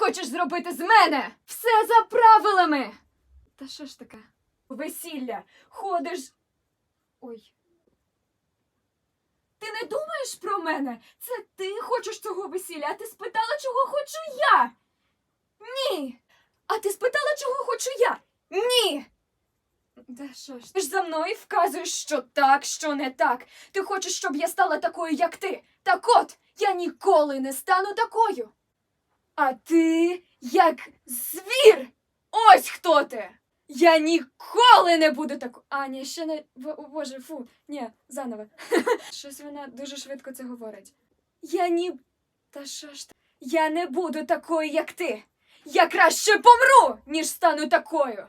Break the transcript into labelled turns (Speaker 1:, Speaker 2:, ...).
Speaker 1: хочеш зробити з мене? Все за правилами. Та що ж таке? Весілля, ходиш. Ой. Ти не думаєш про мене? Це ти хочеш цього весілля, а ти спитала, чого хочу я? Ні. А ти спитала, чого хочу я? Ні. Та що ж? Ти ж за мною вказуєш, що так, що не так. Ти хочеш, щоб я стала такою, як ти. Так от, я ніколи не стану такою. А ти як звір. Ось хто ти. Я ніколи не буду такою. А, ні, ще не. О, Боже, фу, ні, заново. Щось вона дуже швидко це говорить. Я ні. Та що ж ти? Я не буду такою, як ти. Я краще помру, ніж стану такою.